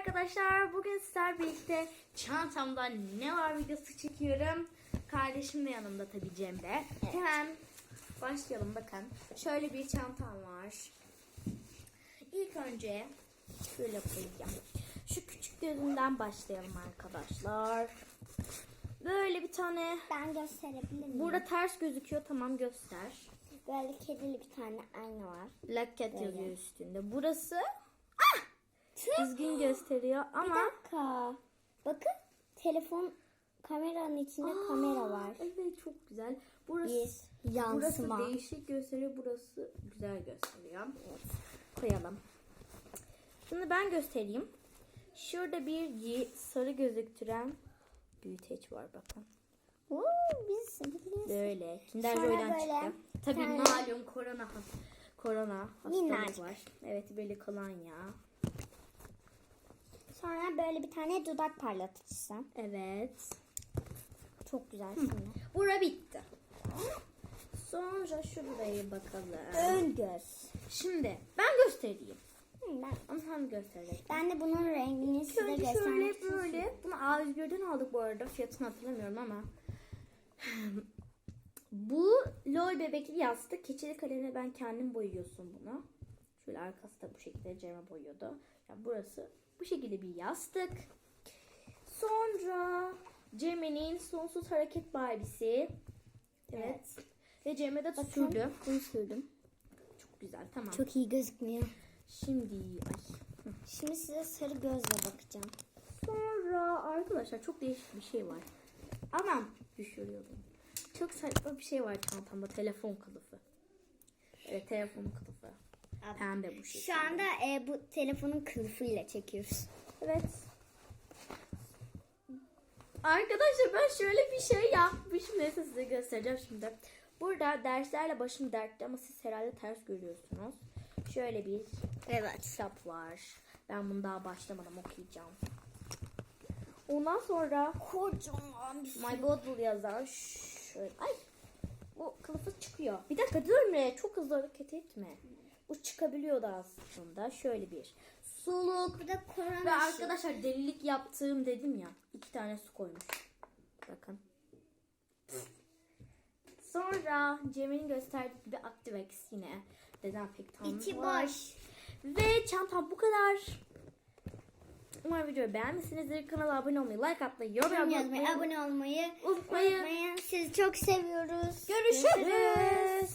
arkadaşlar. Bugün sizler birlikte çantamda ne var videosu çekiyorum. Kardeşim de yanımda tabii Cem de. Hemen başlayalım bakın. Şöyle bir çantam var. İlk önce şöyle koyacağım. Şu küçük gözünden başlayalım arkadaşlar. Böyle bir tane Ben gösterebilir miyim? burada ters gözüküyor. Tamam göster. böyle kedili bir tane ayna var. Black Cat Böyle. yazıyor üstünde. Burası düzgün gösteriyor Bir ama dakika. Bakın telefon kameranın içinde kamera var. Evet çok güzel. Burası Bir yansıma. Burası değişik gösteriyor. Burası güzel gösteriyor. Koyalım. Şimdi ben göstereyim. Şurada bir sarı gözüktüren büyüteç var bakın. Oo, biz biliyoruz. Böyle. Kinder Joy'dan çıktı. Tabii malum korona korona hastalık Minnacık. var. Evet böyle kolonya. Böyle bir tane dudak parlatıcısı. Evet. Çok güzel şimdi. Bura bitti. Sonra şuraya bakalım. Ön göz. Şimdi ben göstereyim. Hı, ben, Ama sen göstereceksin. ben de bunun rengini size Önce göstermek şöyle böyle. Bunu A101'den aldık bu arada. Fiyatını hatırlamıyorum ama. Bu lol bebekli yastık. Keçeli kalemle ben kendim boyuyorsun bunu. Şöyle arkası da bu şekilde Cem'e boyuyordu. Yani burası bu şekilde bir yastık. Sonra Cem'in sonsuz hareket Barbie'si. Evet. Ve Cem'e de sürdü. Bunu sürdüm. Çok güzel. Tamam. Çok iyi gözükmüyor. Şimdi ay. Şimdi size sarı gözle bakacağım. Sonra arkadaşlar çok değişik bir şey var. Aman düşürüyordum. Çok saçma bir şey var çantamda. Telefon kılıfı. Evet telefon kılıfı. Pembe bu şey. Şu anda e, bu telefonun kılıfıyla çekiyoruz. Evet. Arkadaşlar ben şöyle bir şey yapmışım. Neyse size göstereceğim şimdi. Burada derslerle başım dertte ama siz herhalde ters görüyorsunuz. Şöyle bir Evet. kitap var. Ben bunu daha başlamadan okuyacağım. Ondan sonra Kocaman bir My Godful yazan şöyle. Ay bu kılıfı çıkıyor. Bir dakika dur be çok hızlı hareket etme. Bu çıkabiliyordu aslında. Şöyle bir suluk. Bu da korona Ve arkadaşlar delilik yaptığım dedim ya. iki tane su koymuş. Bakın. Sonra Cem'in gösterdiği gibi Activex yine dezenfektan İçi var. boş. Ve çantam bu kadar. Umarım videoyu beğenmişsinizdir. Kanala abone olmayı, like atmayı, yorum yapmayı yazmayı, abone olmayı unutmayın. unutmayın. Sizi çok seviyoruz. Görüşürüz.